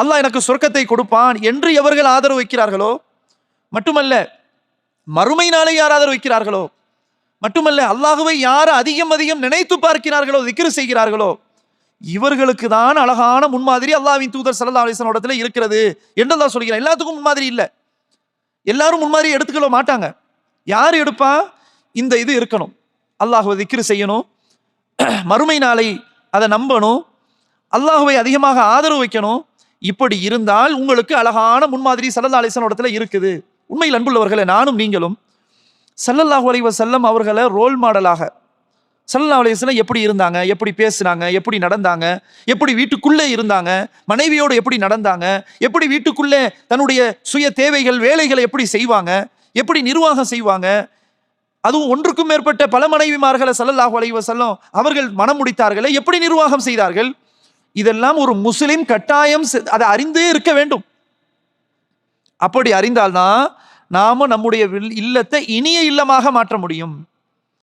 அல்லாஹ் எனக்கு சொர்க்கத்தை கொடுப்பான் என்று எவர்கள் ஆதரவு வைக்கிறார்களோ மட்டுமல்ல மறுமை நாளை யார் ஆதரவு வைக்கிறார்களோ மட்டுமல்ல அல்லாஹுவை யார் அதிகம் அதிகம் நினைத்து பார்க்கிறார்களோ திக்ரு செய்கிறார்களோ இவர்களுக்கு தான் அழகான முன்மாதிரி அல்லாஹ்வின் தூதர் சல்லா அலிஸ்லாம் இருக்கிறது என்று அல்லாஹ் சொல்கிறான். எல்லாத்துக்கும் முன்மாதிரி இல்லை. எல்லாரும் முன்மாதிரி எடுத்துக்கொள்ள மாட்டாங்க. யார் எடுப்பா? இந்த இது இருக்கணும். அல்லாஹுவை திக்ரு செய்யணும். மறுமை நாளை அதை நம்பணும். அல்லாஹுவை அதிகமாக ஆதரவு வைக்கணும். இப்படி இருந்தால் உங்களுக்கு அழகான முன்மாதிரி சல்லல்லா அலிஸ்லாம் இடத்துல இருக்குது. உண்மையில் அன்புள்ளவர்களே நானும் நீங்களும் சல்லல்லாஹு அலைவ செல்லம் அவர்களை ரோல் மாடலாக சல்லல்லாஹு அலைஹி எப்படி இருந்தாங்க எப்படி பேசுனாங்க எப்படி நடந்தாங்க எப்படி வீட்டுக்குள்ளே இருந்தாங்க மனைவியோடு எப்படி நடந்தாங்க எப்படி வீட்டுக்குள்ளே தன்னுடைய சுய தேவைகள் வேலைகளை எப்படி செய்வாங்க எப்படி நிர்வாகம் செய்வாங்க அதுவும் ஒன்றுக்கும் மேற்பட்ட பல மனைவிமார்களை சல்லல்லாஹு அலைஹி வஸல்லம் அவர்கள் மனம் முடித்தார்களே எப்படி நிர்வாகம் செய்தார்கள் இதெல்லாம் ஒரு முஸ்லிம் கட்டாயம் செ- அதை அறிந்தே இருக்க வேண்டும். அப்படி அறிந்தால்தான் நாம நம்முடைய இல்லத்தை இனிய இல்லமாக மாற்ற முடியும்.